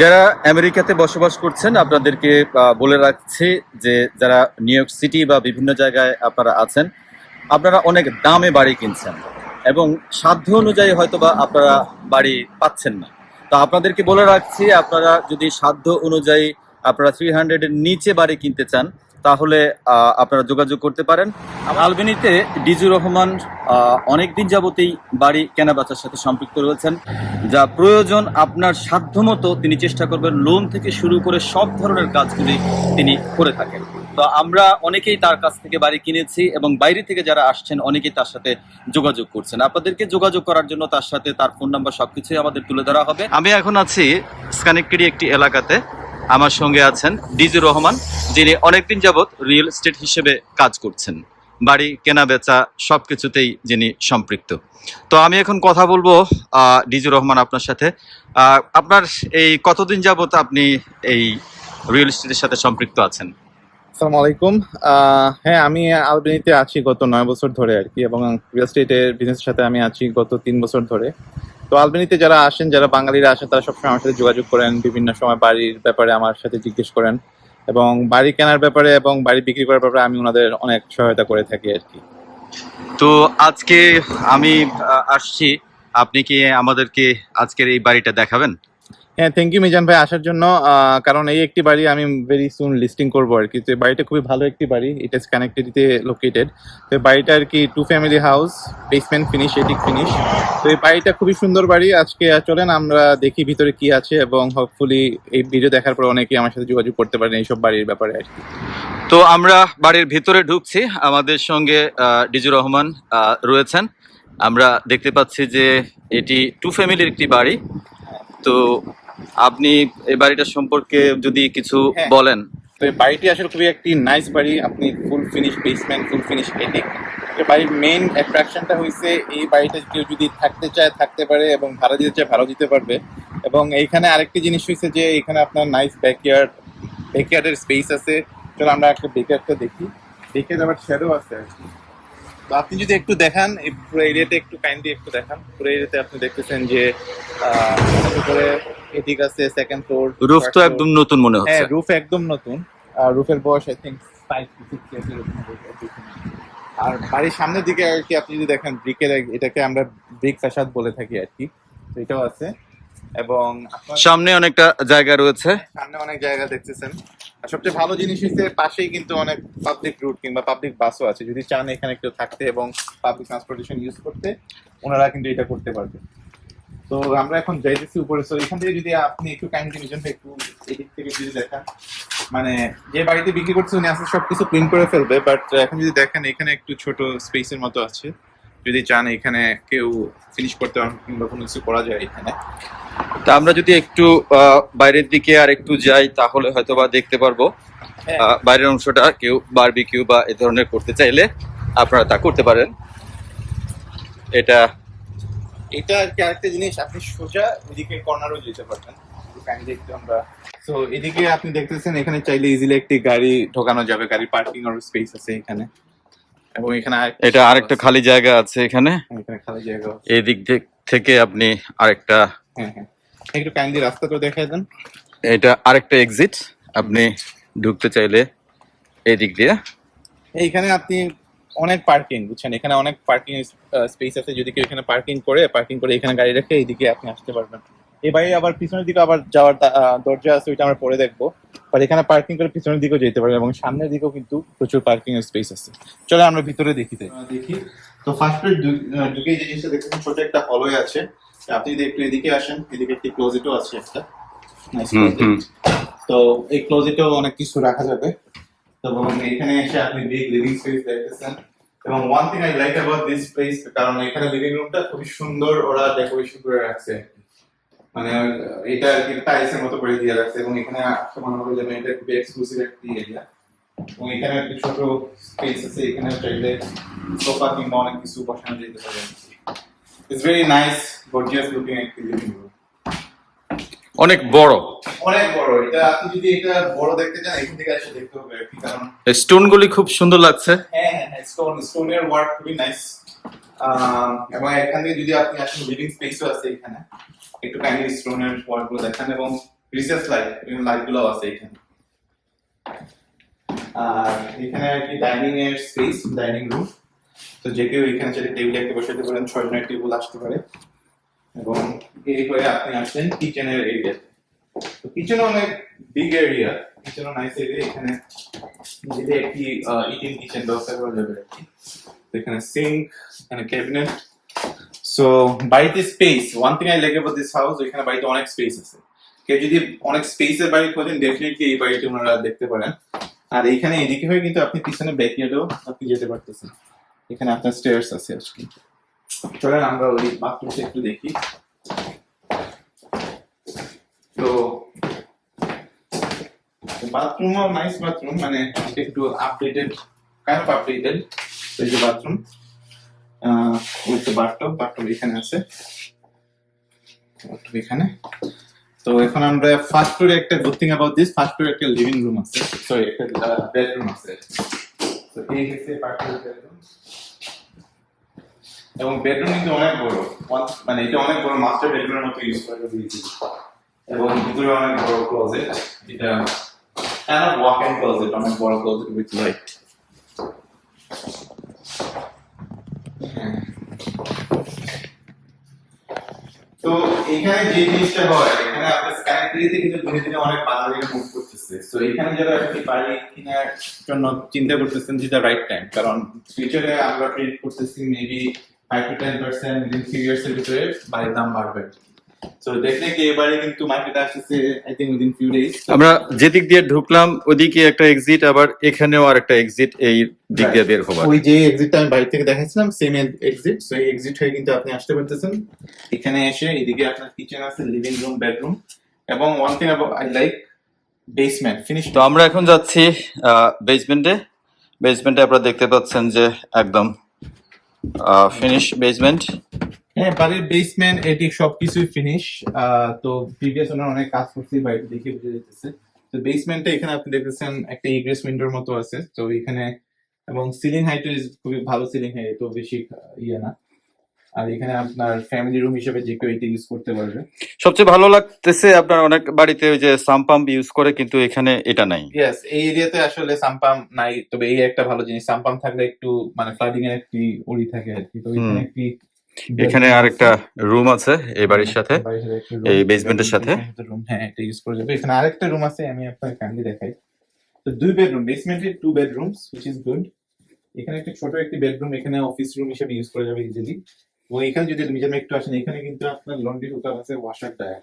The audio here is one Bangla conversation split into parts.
যারা আমেরিকাতে বসবাস করছেন, আপনাদেরকে বলে রাখছি যে যারা নিউ ইয়র্ক সিটি বা বিভিন্ন জায়গায় আপনারা আছেন, আপনারা অনেক দামে বাড়ি কিনছেন এবং সাধ্য অনুযায়ী হয়তো বা আপনারা বাড়ি পাচ্ছেন না। তো আপনাদেরকে বলে রাখছি, আপনারা যদি সাধ্য অনুযায়ী আপনারা থ্রি হান্ড্রেডের নিচে বাড়ি কিনতে চান তাহলে আপনারা যোগাযোগ করতে পারেন। আলবেনিতে ডিজু রহমান অনেক দিন যাবতেই বাড়ি কেনাবেচার সাথে সম্পৃক্ত রয়েছেন। যা প্রয়োজন আপনার সাধ্যমতো তিনি চেষ্টা করবেন লোন থেকে শুরু করে সব ধরনের কাজগুলি তিনি করে থাকেন। তো আমরা অনেকেই তার কাছ থেকে বাড়ি কিনেছি এবং বাইরে থেকে যারা আসছেন, অনেকেই তার সাথে যোগাযোগ করছেন। আপনাদেরকে যোগাযোগ করার জন্য তার সাথে তার ফোন নাম্বার সবকিছুই আমাদের তুলে ধরা হবে। আমি এখন আছি স্কানেক্টেডি একটি এলাকাতে। আমার সঙ্গে আছেন ডিজু রহমান, যিনি অনেকদিন যাবৎ রিয়েল এস্টেট হিসেবে কাজ করছেন। বাড়ি, কেনা, বেচা সব কিছুতেই যিনি সম্পৃক্ত। তো আমি এখন কথা বলব ডিজু রহমান আপনার সাথে। আপনার এই কতদিন যাবৎ আপনি এই রিয়েল এস্টেটের সাথে সম্পৃক্ত আছেন? আসসালামু আলাইকুম। হ্যাঁ আমি আলবেনিতে আছি গত নয় বছর ধরে আর কি, এবং রিয়েল এস্টেটের বিজনেসের সাথে আমি আছি গত তিন বছর ধরে। তো আলবেনিতে যারা আসেন, যারা বাঙালিরা আসেন, তারা সবসময় আমার সাথে যোগাযোগ করেন, বিভিন্ন সময় বাড়ির ব্যাপারে আমার সাথে জিজ্ঞেস করেন, এবং বাড়ি কেনার ব্যাপারে এবং বাড়ি বিক্রি করার ব্যাপারে আমি ওনাদের অনেক সহায়তা করে থাকি আর কি। তো আজকে আমি আসছি। আপনি কি আমাদেরকে আজকের এই বাড়িটা দেখাবেন? হ্যাঁ থ্যাংক ইউ মিজান ভাই আসার জন্য। কারণ এই একটি বাড়ি আমি ভেরি সুন লিস্টিং করব আর কি। তো বাড়িটা খুবই ভালো একটি বাড়ি। এটা কানেক্টেডিতে লোকেটেড তো বাড়িটা আর কি two family house basement finish attic finish তো এই বাড়িটা খুবই সুন্দর বাড়ি। আজকে চলেন আমরা দেখি ভিতরে কি আছে এবং হোপফুলি এই ভিডিও দেখার পর অনেকেই আমার সাথে যোগাযোগ করতে পারেন এইসব বাড়ির ব্যাপারে আর কি। তো আমরা বাড়ির ভিতরে ঢুকছি। আমাদের সঙ্গে আহ, ডিজু রহমান রয়েছেন। আমরা দেখতে পাচ্ছি যে এটি টু ফ্যামিলির একটি বাড়ি। তো আপনি এই বাড়িটা সম্পর্কে যদি কিছু হ্যাঁ। বলেন। তো এই বাড়িটি আসলে খুবই একটি নাইস বাড়ি। আপনি full finish basement full finish attic বাড়ির মেইন অ্যাট্রাকশনটা হয়েছে এই বাড়িটা কেউ যদি থাকতে চায় থাকতে পারে এবং ভাড়া দিতে চায় ভাড়া দিতে পারবে। এবং এইখানে আরেকটি জিনিস হয়েছে যে এখানে আপনার নাইস ব্যাকইয়ার্ড ব্যাকইয়ার্ডের স্পেস আছে। চলো আমরা একটা ব্যাকইয়ার্ডটা দেখি। দেখে আবার শ্যাডো আছে। তো আপনি যদি একটু দেখান এই পুরো এরিয়াতে একটু কাইন্ডলি একটু দেখান। পুরো এরিয়াতে আপনি দেখতেছেন যে আহ, এদিক আছে সেকেন্ড ফ্লোর রুফ তো একদম নতুন মনে হ্যাঁ রুফ একদম নতুন। আর রুফের বয়স আই থিঙ্ক ফাইভ সিক্স ইয়ার্সের আর বাড়ির সামনের দিকে আর কি আপনি যদি দেখেন ব্রিকের এটাকে আমরা ব্রিক ফ্যাসাদ বলে থাকি আর কি তো এটাও আছে। এবং সামনে অনেকটা জায়গা রয়েছে। সামনে অনেক জায়গা দেখতেছেন। আর সবচেয়ে ভালো জিনিস হচ্ছে পাশেই কিন্তু অনেক পাবলিক রুট কিংবা পাবলিক বাসও আছে। যদি চান এখানে কেউ থাকতে এবং পাবলিক ট্রান্সপোর্টেশন ইউজ করতে ওনারা কিন্তু এটা করতে পারবে। তো আমরা এখন যাইতেছি উপরে। তো এখান থেকে যদি আপনি একটু কাইন্ডলি নিজন একটু এদিক থেকে যদি দেখান মানে যে বাড়িতে বিক্রি করছে উনি আসলে সবকিছু প্রিন্ট করে ফেলবে বাট এখন যদি দেখেন এখানে একটু ছোট স্পেসের মতো আছে। যদি চান এখানে কেউ ফিনিশ করতে পারেন কিংবা কোনো কিছু করা যায় এখানে। তা আমরা যদি একটু বাইরের দিকে আর একটু যাই তাহলে হয়তো বা দেখতে পারব। হ্যাঁ। বাইরের অংশটা কেউ বারবিকিউ বা এ ধরনের করতে চাইলে আপনারা তা করতে পারেন। এটা এটা আর কি আরেকটা জিনিস আপনি সোজা এদিকে কর্নারও যেতে পারবেন। একটু আমরা। সো এদিকে আপনি দেখতেছেন এখানে চাইলে ইজিলি একটি গাড়ি ঢোকানো যাবে। গাড়ি পার্কিং এর স্পেস আছে এখানে। এবং এখানে এটা আরেকটা খালি জায়গা আছে এখানে। এখানে খালি জায়গা। এই দিক দিক থেকে আপনি আরেকটা হ্যাঁ হ্যাঁ। একটু কাইন্ডলি রাস্তাটা দেখাই দেন। এটা আরেকটা এক্সিট আপনি ঢুকতে চাইলে এই দিক দিয়ে। এইখানে আপনি অনেক পার্কিং বুঝছেন? এখানে অনেক পার্কিং স্পেস আছে। যদি কেউ এখানে পার্কিং করে পার্কিং করে এখানে গাড়ি রেখে এইদিকে আপনি আসতে পারবেন। এই বাড়ি আবার পিছনের দিকে আবার যাওয়ার দা- দরজা আছে ওইটা আমরা পরে দেখব। বাট এখানে পার্কিং করে পিছনের দিকেও যেতে পারবেন এবং সামনের দিকেও কিন্তু প্রচুর পার্কিং এর স্পেস আছে। চলো আমরা ভিতরে দেখি। দেখি। তো ফার্স্টে ঢুকে যে জিনিসটা দেখছেন ছোট একটা হলওয়ে আছে। আপনি যদি একটু এদিকে আসেন এদিকে একটি ক্লোজেটও আছে একটা। তো এই ক্লোজেটেও অনেক কিছু রাখা যাবে। তো এখানে এসে আপনি বিগ লিভিং স্পেস দেখতেছেন। এবং one thing I like about this place কারণ এখানে লিভিং রুমটা খুবই সুন্দর ওরা ডেকোরেশন করে রাখছে। মানে এটা আর কি টাইলসের মতো করে দিয়ে রাখছে এবং এখানে মনে হবে যেন এটা খুবই এক্সক্লুসিভ একটি এরিয়া এবং এখানে একটি ছোট স্পেস আছে, এখানে চাইলে সোফা কিংবা অনেক কিছু বসানো যেতে পারে। It's very nice gorgeous looking একটি লিভিং রুম অনেক বড়। অনেক বড়। এটা আপনি যদি এটা বড় দেখতে চান এখান থেকে এসে দেখতে হবে কারণ স্টোন গুলি খুব সুন্দর লাগছে। হ্যাঁ হ্যাঁ স্টোন স্টোনের ওয়ার্ক খুবই নাইস এবং এখান থেকে যদি আপনি আসলে লিভিং স্পেসও আছে এখানে। একটু কাইন্ডলি স্টোনের ওয়ার্কগুলো দেখান এবং রিসেস লাইট লাইটগুলো আছে এখানে। আর এখানে আর কি ডাইনিং এর স্পেস ডাইনিং রুম তো যে কেউ এখানে যদি টেবিল একটা বসাতে পারেন ছয় জনের টেবিল আসতে পারে। এবং এই করে আপনি আসছেন কিচেনের এরিয়াতে তো। কিচেন অনেক বিগ এরিয়া কিচেনও নাইস এরিয়া এখানে যদি একটি ইটিং কিচেন ব্যবস্থা করা যাবে এখানে সিঙ্ক এখানে ক্যাবিনেট সো বাড়িতে space one thing I like this house এখানে বাড়িতে অনেক স্পেস আছে। কেউ যদি অনেক স্পেসের বাড়ি খোঁজেন ডেফিনেটলি এই বাড়িটি ওনারা দেখতে পারেন। আর এইখানে এদিকে হয়ে কিন্তু আপনি পিছনে ব্যাকইয়ার্ডেও আপনি যেতে পারতেছেন। এখানে আপনার স্টেয়ার্স আছে আজকে। চলেন, আমরা ওই বাথরুমটা একটু দেখি। তো, বাথরুমও নাইস বাথরুম মানে একটু আপডেটেড কাইন্ড অফ আপডেটেড এই যে বাথরুম উইথ বাথটব বাথটব এখানে আছে। বাথটব এখানে। তো এখন আমরা ফার্স্ট ফ্লোরে একটা good thing about this first ফ্লোরে একটা লিভিং রুম আছে। সরি একটা বেডরুম আছে। তো এই হচ্ছে পার্টিকুলার বেডরুম এবং বেডরুম কিন্তু অনেক বড়। মানে এটা অনেক বড় মাস্টার বেডরুমের মতো ইউজ করা যাবে। এবং ভিতরে অনেক বড় ক্লোজেট এটা kind of walk-in closet, অনেক বড় ক্লোজেট উইথ লাইট তো এখানে যে জিনিসটা হয়, এখানে আপনার কানেক্টিভিটি কিন্তু ধীরে ধীরে অনেক বাংলাদেশে মুভ করতেছে। তো এখানে যারা আপনি বাড়ি কেনার জন্য চিন্তা করতেছেন যেটা রাইট টাইম কারণ ফিউচারে আমরা প্রেডিক্ট করতেছি maybe five to ten percent within three years এর ভিতরে বাড়ির দাম বাড়বে। তো ডেফিনেটলি এবারে কিন্তু মার্কেটে আসতেছে I think within few days আমরা যেদিক দিয়ে ঢুকলাম ওদিকে একটা এক্সিট আবার এখানেও আর একটা এক্সিট এই দিক দিয়ে বের হবার। ওই যে এক্সিটটা আমি বাইরে থেকে দেখাচ্ছিলাম সেম এক্সিট সো এই এক্সিট হয়ে কিন্তু আপনি আসতে পারতেছেন। এখানে এসে এদিকে আপনার কিচেন আছে লিভিং রুম বেডরুম এবং one thing I like basement finish তো আমরা এখন যাচ্ছি বেসমেন্টে বেসমেন্টে আপনারা দেখতে পাচ্ছেন যে একদম ফিনিশ বেসমেন্ট হ্যাঁ বাড়ির বেসমেন্ট এটি সবকিছুই ফিনিশ তো প্রিভিয়াস ওনার অনেক কাজ করছি বাইরে দেখে বুঝে যেতেছে তো বেসমেন্টে এখানে আপনি দেখতেছেন একটা ইগ্রেস উইন্ডোর মতো আছে। তো এখানে এবং সিলিং হাইট খুবই ভালো সিলিং হাইট তো বেশি ইয়ে না। আর এখানে আপনার ফ্যামিলি রুম হিসেবে যে কেউ এটা ইউজ করতে পারবে। সবচেয়ে ভালো লাগতেছে আপনার অনেক বাড়িতে ওই যে সাম পাম্প ইউজ করে কিন্তু এখানে এটা নাই। ইয়েস এই এরিয়াতে আসলে সাম্পাম নাই তবে এই একটা ভালো জিনিস সাম্পাম থাকলে একটু মানে ফ্লাডিং এর একটি উড়ি থাকে আর কি। তো এখানে। একটি এখানে আরেকটা রুম আছে এই বাড়ির সাথে বাড়ির সাথে একটি এই এর সাথে? room, হ্যাঁ এটা ইউজ করা যাবে। এখানে আরেকটা রুম আছে আমি আপনাকে কাইন্ডলি দেখাই। তো দুই bedroom বেসমেন্টে two bedrooms which is good এখানে একটা ছোট একটি বেডরুম এখানে অফিস রুম হিসেবে ইউজ করা যাবে ইজিলি এবং এখানে যদি মিজামে একটু আসেন এখানে কিন্তু আপনার লন্ড্রি হুকার আছে ওয়াশার ডায়ার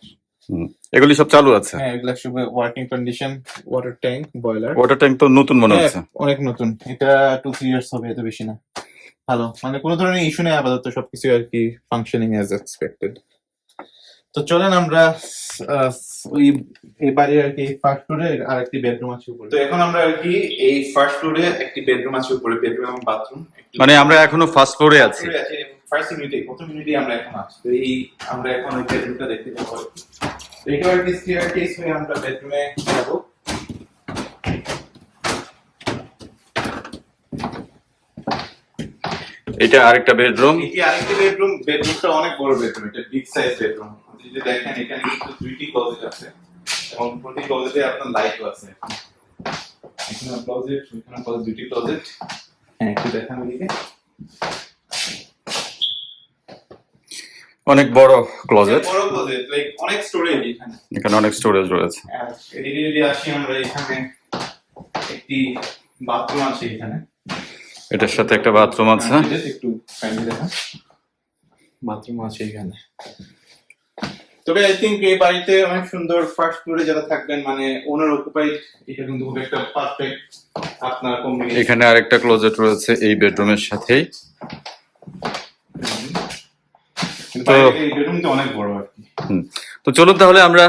এগুলি সব চালু আছে? হ্যাঁ এগুলা সব working condition water tank boiler water tank তো নতুন মনে হ্যাঁ, হচ্ছে। অনেক নতুন। এটা টু থ্রি ইয়ার্স হবে এত বেশি না। ভালো। মানে কোনো ধরনের ইস্যু নেই আপাতত সবকিছু আর কি ফাংশনিং অ্যাজ এক্সপেক্টেড তো চলেন আমরা আহ, ওই এই বাড়ির আর কি ফার্স্ট ফ্লোরে আর একটি বেডরুম আছে উপরে। তো এখন আমরা আর কি এই ফার্স্ট ফ্লোরে একটি বেডরুম আছে উপরে বেডরুম এবং বাথরুম মানে আমরা এখনও ফার্স্ট ফ্লোরে আছি। ফার্স্ট ইউনিটে প্রথম ইউনিটে আমরা এখন আছি। তো এই আমরা এখন ওই বেডরুমটা দেখতে যাব তো এটা আর কি স্টেয়ার কেস হয়ে আমরা বেডরুমে যাব। এটা আরেকটা বেডরুম এটি আরেকটি বেডরুম বেডরুমটা অনেক বড় বেডরুম এটা বিগ সাইজ বেডরুম আপনি যদি দেখেন এখানে কিন্তু দুইটি ক্লোজেট আছে এবং প্রতি ক্লোজেটে আপনার লাইটও আছে। এখানে ক্লোজেট এখানে ক্লোজেট দুইটি ক্লোজেট হ্যাঁ একটু দেখান ওদিকে। অনেক বড় ক্লোজেট বড় ক্লোজেট লাইক অনেক স্টোরেজ এখানে। এখানে অনেক স্টোরেজ রয়েছে। এদিকে যদি আসি আমরা এখানে একটি বাথরুম আছে এখানে। এটার সাথে একটা বাথরুম আছে। হ্যাঁ, একটু কাইন্ডলি দেখা বাথরুম আছে এখানে। তবে আই থিঙ্ক এই বাড়িতে অনেক সুন্দর ফার্স্ট ফ্লোরে যারা থাকবেন মানে ওনার অকুপাইড এটা কিন্তু খুব একটা পারফেক্ট আপনার কম্বিনেশন এখানে আরেকটা ক্লোজেট রয়েছে এই বেডরুমের সাথেই। তো- অনেক বড় আর কি। তো চলুন তাহলে আমরা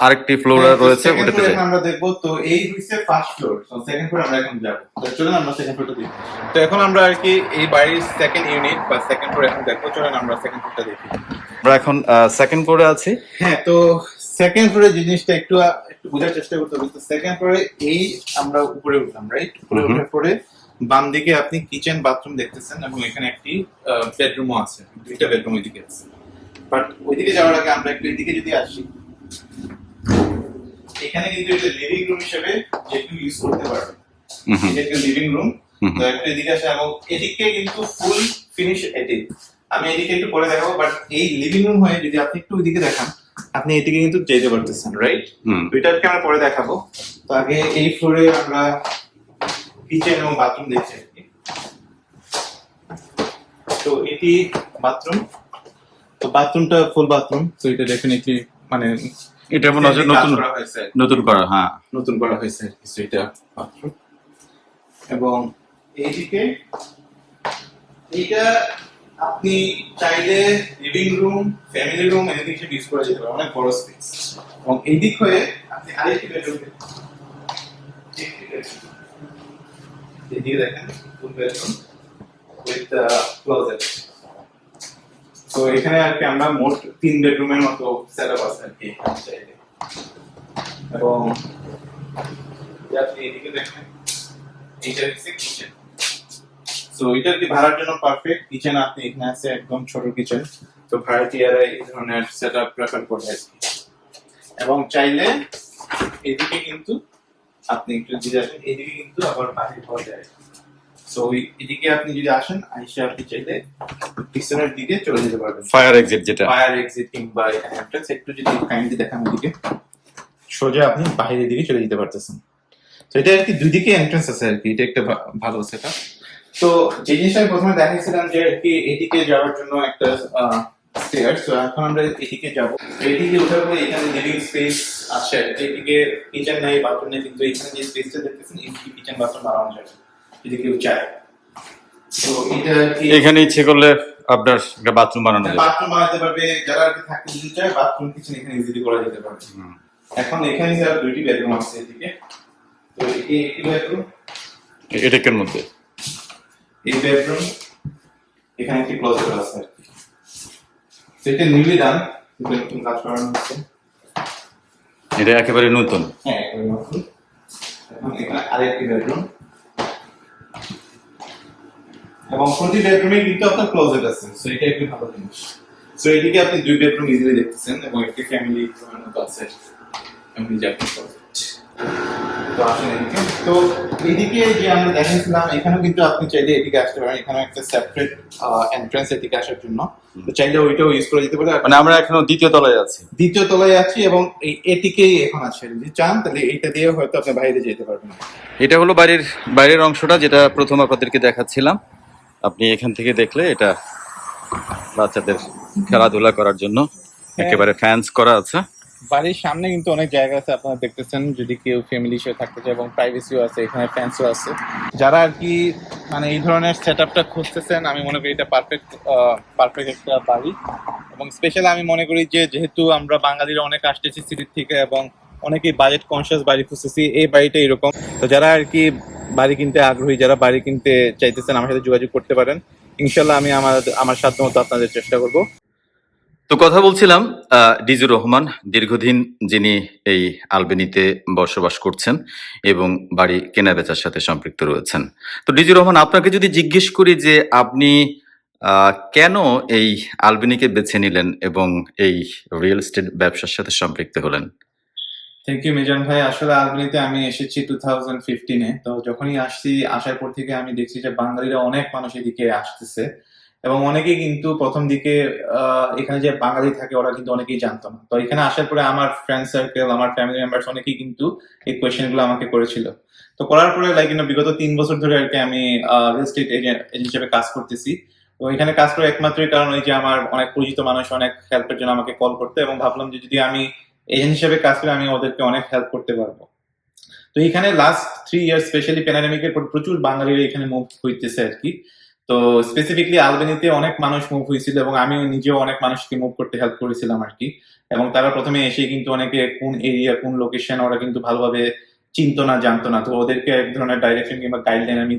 আরেকটি ফ্লোর রয়েছে Second ওটাতে যাই। এখন আমরা দেখব তো এই হচ্ছে ফার্স্ট ফ্লোর তো সেকেন্ড ফ্লোর আমরা এখন যাব। তো চলুন আমরা সেকেন্ড ফ্লোরটা দেখি। তো এখন আমরা আর কি এই বাড়ির সেকেন্ড ইউনিট বা সেকেন্ড ফ্লোর এখন দেখব চলুন আমরা সেকেন্ড ফ্লোরটা দেখি। আমরা এখন সেকেন্ড ফ্লোরে আছি। হ্যাঁ তো সেকেন্ড ফ্লোরে জিনিসটা একটু একটু বোঝার চেষ্টা করতে হবে তো সেকেন্ড ফ্লোরে এই আমরা উপরে উঠলাম রাইট উপরে। ওঠার পরে বাম দিকে আপনি কিচেন বাথরুম দেখতেছেন এবং এখানে একটি বেডরুমও আছে দুইটা বেডরুম ওইদিকে আছে। বাট ওইদিকে যাওয়ার আগে আমরা একটু এদিকে যদি আসি এখানে কিন্তু এটা লিভিং রুম হিসেবে যেটুকু ইউজ করতে হুম, এটা একটা লিভিং রুম তো একটু এদিকে আসে এবং এদিকে কিন্তু ফুল ফিনিশ এটি। আমি এদিকে একটু পরে দেখাবো বাট এই লিভিং রুম হয়ে যদি আপনি একটু ওইদিকে দেখান আপনি এদিকে কিন্তু যেতে পারতেছেন রাইট এটাকে আমরা পরে দেখাবো। তো আগে এই ফ্লোরে আমরা কিচেন এবং বাথরুম দেখছি আর কি। তো এটি বাথরুম। তো বাথরুমটা ফুল বাথরুম তো এটা ডেফিনেটলি মানে এটা মনে হচ্ছে নতুন করা হয়েছে। নতুন করা হ্যাঁ। নতুন করা হয়েছে কিছু এটা বাথরুম এবং এইদিকে এইটা আপনি চাইলে লিভিং রুম ফ্যামিলি রুম এদিকে হিসেবে ইউজ করা যেতে পারে অনেক বড় স্পেস এবং এইদিক হয়ে আপনি আরেকটি বেডরুম এদিকে দেখেন, ফুল বেডরুম উইথ ক্লোজেট তো এখানে আর কি আমরা মোট তিন বেডরুমের মতো সেট আছে আর কি চাইলে এবং আপনি এদিকে এইটা হচ্ছে কিচেন সো পারফেক্ট কিচেন আপনি এখানে একদম ছোট কিচেন তো এই ধরনের আপ প্রেফার করে আর এবং চাইলে এদিকে কিন্তু আপনি একটু যদি আসেন এদিকে কিন্তু আবার বাহির হওয়া যায়। সো এদিকে আপনি যদি আসেন আইসে আপনি চাইলে পিছনের দিকে চলে যেতে পারবেন। ফায়ার এক্সিট যেটা। ফায়ার এক্সিট কিংবা এন্ট্রান্স একটু যদি কাইন্ডলি দেখান ওদিকে সোজা আপনি বাইরের দিকে চলে যেতে পারতেছেন। তো এটা আর কি দুই দিকে এন্ট্রান্স আছে আর কি এটা একটা ভালো সেটা তো যে জিনিসটা আমি প্রথমে দেখাইছিলাম যে আর কি এদিকে যাওয়ার জন্য একটা স্টেয়ার তো এখন আমরা এদিকে যাব। এদিকে ওঠার পরে এখানে লিভিং স্পেস আছে। এদিকে কিচেন নাই বাথরুম নেই কিন্তু এখানে যে স্পেসটা দেখতেছেন এদিকে কিচেন বাথরুম বানানো যায় যদি কেউ চায়। তো এটা এখানে ইচ্ছে করলে আপনার একটা বাথরুম বানানো যাবে। বাথরুম বানাতে পারবে। যারা আর কি থাকতে যদি চায় বাথরুম কিচেন এখানে ইজিলি করা যেতে হুম। এখন এখানে স্যার দুইটি বেডরুম আছে এদিকে। তো এটি একটি বেডরুম এটাকের মধ্যে? এই বেডরুম এখানে একটি ক্লোজেট আছে। নিউলি ডান কিন্তু নতুন কাজ করানো হচ্ছে। এটা একেবারে নতুন? হ্যাঁ একেবারে নতুন। এখন এখানে আরেকটি বেডরুম এবং প্রতি বেডরুমে কিন্তু আপনার ক্লোজেট আছে সো এটা একটি ভালো জিনিস। সো এদিকে আপনি দুই বেডরুম ইজিলি দেখতেছেন এবং একটি ফ্যামিলি মতো আছে ফ্যামিলি জাতীয় ক্লোজেট তো আসেন এদিকে। তো এদিকে যে আমরা দেখাচ্ছিলাম এখানেও কিন্তু আপনি চাইলে এদিকে আসতে পারেন। এখানে একটা সেপারেট এন্ট্রান্স এদিকে আসার জন্য। তো চাইলে ওইটাও ইউজ করা যেতে পারে। মানে আমরা এখনও দ্বিতীয় তলায় আছি। দ্বিতীয় তলায় আছি এবং এই এটিকেই এখন আছে। যদি চান তাহলে এইটা দিয়ে হয়তো আপনি বাইরে যেতে পারবেন। এটা হলো বাড়ির বাইরের অংশটা যেটা প্রথম আপনাদেরকে দেখাচ্ছিলাম। আপনি এখান থেকে দেখলে এটা বাচ্চাদের খেলাধুলা করার জন্য। একেবারে ফ্যান্স করা আছে। বাড়ির সামনে কিন্তু অনেক জায়গা আছে, আপনারা দেখতেছেন, যদি কেউ ফ্যামিলি হিসেবে থাকতে চায় এবং প্রাইভেসিও আছে, এখানে ফ্যান্সও আছে। যারা আর কি মানে এই ধরনের সেট আপটা খুঁজতেছেন, আমি মনে করি এটা পারফেক্ট পারফেক্ট একটা বাড়ি। এবং স্পেশাল আমি মনে করি যে, যেহেতু আমরা বাঙালিরা অনেক আসতেছি সিটির থেকে এবং অনেকেই বাজেট কনসিয়াস বাড়ি খুঁজতেছি, এই বাড়িটা এরকম। তো যারা আর কি বাড়ি কিনতে আগ্রহী, যারা বাড়ি কিনতে চাইতেছেন, আমার সাথে যোগাযোগ করতে পারেন। ইনশাল্লাহ আমি আমার আমার সাধ্য মতো আপনাদের চেষ্টা করব। তো কথা বলছিলাম ডিজুর রহমান, দীর্ঘদিন যিনি এই আলবেনিতে বসবাস করছেন এবং বাড়ি কেনা বেচার সাথে সম্পৃক্ত রয়েছেন। তো ডিজুর রহমান, আপনাকে যদি জিজ্ঞেস করি যে আপনি কেন এই আলবেনিকে বেছে নিলেন এবং এই রিয়েল এস্টেট ব্যবসার সাথে সম্পৃক্ত হলেন? থ্যাংক ইউ মিজান ভাই। আসলে আলবেনিতে আমি এসেছি টু থাউজেন্ড ফিফটিনে তো যখনই আসছি, আসার পর থেকে আমি দেখছি যে বাঙালিরা অনেক মানুষ এদিকে আসতেছে। এবং অনেকেই কিন্তু প্রথম দিকে এখানে যে বাঙালি থাকে, ওরা কিন্তু অনেকেই জানতো না। তো এখানে আসার পরে আমার ফ্রেন্ড সার্কেল আমার ফ্যামিলি মেম্বার্স অনেকেই কিন্তু এই কোয়েশ্চেনগুলো আমাকে করেছিল। তো করার পরে লাইক বিগত তিন বছর ধরে আর কি আমি রিয়েল এস্টেট এজেন্ট হিসেবে কাজ করতেছি। তো এখানে কাজ করার একমাত্রই কারণ ওই যে আমার অনেক পরিচিত মানুষ, অনেক হেল্পের জন্য আমাকে কল করতে এবং ভাবলাম যে যদি আমি এজেন্ট হিসেবে কাজ করে, আমি ওদেরকে অনেক হেল্প করতে পারব। তো এখানে লাস্ট থ্রি ইয়ার স্পেশালি প্যানাডেমিকের পর প্রচুর বাঙালিরা এখানে মুভ হইতেছে আর কি। তো স্পেসিফিকলি আলবেনিতে অনেক মানুষ মুভ হয়েছিল এবং আমি নিজেও অনেক মানুষকে মুভ করতে হেল্প করেছিলাম আর কি। এবং তারা প্রথমে এসে কিন্তু অনেকে কোন এরিয়া কোন লোকেশন ওরা কিন্তু ভালোভাবে চিনতো না জানতো না। তো ওদেরকে এক ধরনের ডাইরেকশন কিংবা গাইডলাইন আমি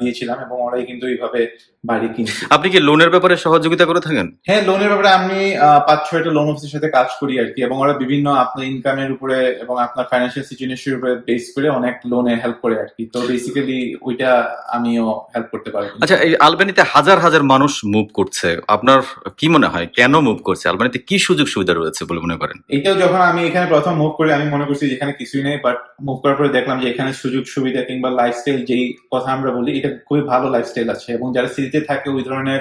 দিয়েছিলাম এবং ওরাই কিন্তু এইভাবে বাড়ি কিনছে। আপনি কি লোনের ব্যাপারে সহযোগিতা করে থাকেন? হ্যাঁ লোনের ব্যাপারে আমি পাঁচ ছয়টা লোন অফিসের সাথে কাজ করি আর কি এবং ওরা বিভিন্ন আপনার ইনকামের উপরে এবং আপনার ফাইন্যান্সিয়াল সিচুয়েশনের উপরে বেস করে অনেক লোনে হেল্প করে আর কি। তো বেসিক্যালি ওইটা আমিও হেল্প করতে পারব। আচ্ছা এই আলবেনিতে হাজার হাজার মানুষ মুভ করছে। আপনার কি মনে হয় কেন মুভ করছে? আলবেনিতে কি সুযোগ সুবিধা রয়েছে বলে মনে করেন? এটাও যখন আমি এখানে প্রথম মুভ করি আমি মনে করছি যে এখানে কিছুই নেই বাট মুভ করার পরে দেখলাম যে এখানে সুযোগ সুবিধা কিংবা লাইফস্টাইল যেই কথা আমরা বলি, এটা খুবই ভালো লাইফস্টাইল আছে। এবং যারা সিটিতে থাকে, ওই ধরনের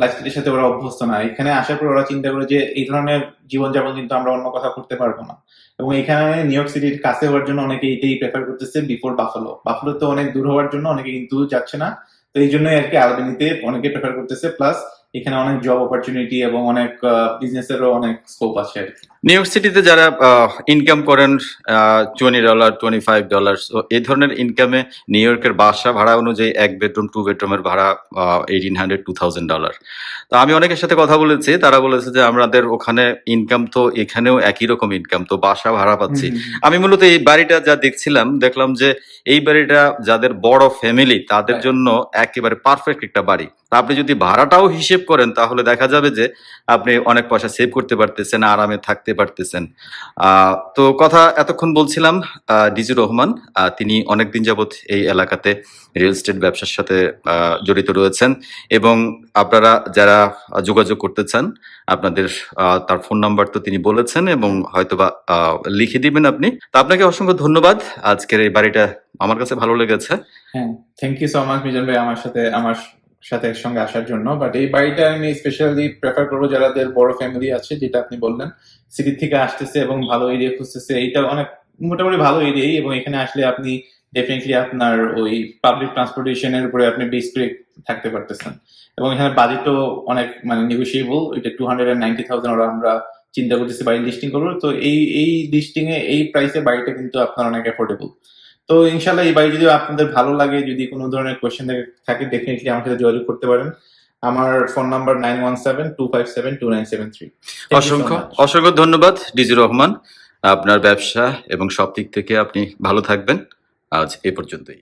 লাইফস্টাইলের সাথে ওরা অভ্যস্ত না। এখানে আসার পর ওরা চিন্তা করে যে এই ধরনের জীবনযাপন কিন্তু আমরা অন্য কথা করতে পারব না। এবং এখানে নিউ ইয়র্ক সিটির কাছে হওয়ার জন্য অনেকে এটাই প্রেফার করতেছে বিফোর বাফালো বাফালো তো অনেক দূর হওয়ার জন্য অনেকে কিন্তু যাচ্ছে না। তো এই জন্যই আর কি আলবেনিতে অনেকে প্রেফার করতেছে। প্লাস এখানে অনেক জব অপরচুনিটি এবং অনেক বিজনেসেরও অনেক স্কোপ আছে আর কি। নিউ ইয়র্ক সিটিতে যারা ইনকাম করেন twenty dollar twenty five dollar এই ধরনের ইনকামে নিউ ইয়র্কের বাসা ভাড়া অনুযায়ী এক বেডরুম টু বেডরুমের ভাড়া eighteen hundred two thousand dollar তো আমি অনেকের সাথে কথা বলেছি তারা বলেছে যে আমাদের ওখানে ইনকাম তো এখানেও একই রকম ইনকাম তো বাসা ভাড়া পাচ্ছি। আমি মূলত এই বাড়িটা যা দেখছিলাম দেখলাম যে এই বাড়িটা যাদের বড় ফ্যামিলি তাদের হ্যাঁ। জন্য একেবারে পারফেক্ট একটা বাড়ি। আপনি যদি ভাড়াটাও হিসেব করেন তাহলে দেখা যাবে যে আপনি অনেক পয়সা সেভ করতে পারতেছেন আরামে থাকতে পারতেছেন। তো কথা এতক্ষণ বলছিলাম ডিজি রহমান তিনি অনেকদিন যাবৎ এই এলাকাতে রিয়েল এস্টেট ব্যবসার সাথে জড়িত রয়েছেন এবং আপনারা যারা যোগাযোগ করতে চান, আপনাদের তার ফোন নাম্বার তো তিনি বলেছেন এবং হয়তোবা লিখে দিবেন আপনি। তো আপনাকে অসংখ্য ধন্যবাদ। আজকের এই বাড়িটা আমার কাছে ভালো লেগেছে। হ্যাঁ thank you so much Mizan ভাই আমার সাথে আমার সাথে একসঙ্গে আসার জন্য। বাট এই বাড়িটা আমি স্পেশালি প্রেফার করব যাদের বড় ফ্যামিলি আছে, যেটা আপনি বললেন। সিটি থেকে আসতেছে এবং ভালো এরিয়া খুঁজতেছে। এইটা অনেক, মোটামুটি ভালো এরিয়াই এবং এখানে আসলে আপনি ডেফিনেটলি আপনার ওই পাবলিক ট্রান্সপোর্টেশনের উপরে আপনি বেস করে থাকতে পারতেছেন। এবং এখানে বাজেটও অনেক মানে নেগোসিয়েবল এটা two hundred and ninety thousand ওরা আমরা চিন্তা করতেছি বাড়ি লিস্টিং করব। তো এই এই লিস্টিং এ, এই প্রাইসে বাড়িটা কিন্তু আপনার অনেক অ্যাফোর্ডেবল তো ইনশাল্লাহ এই বাড়ি যদি আপনাদের ভালো লাগে, যদি কোনো ধরনের কোয়েশ্চেন থাকে ডেফিনেটলি আমার সাথে যোগাযোগ করতে পারেন। আমার phone number nine one seven two five seven two nine seven three. অসংখ্য অসংখ্য ধন্যবাদ ডিজি রহমান। আপনার ব্যবসা এবং সব দিক থেকে আপনি ভালো থাকবেন। আজ এ পর্যন্তই।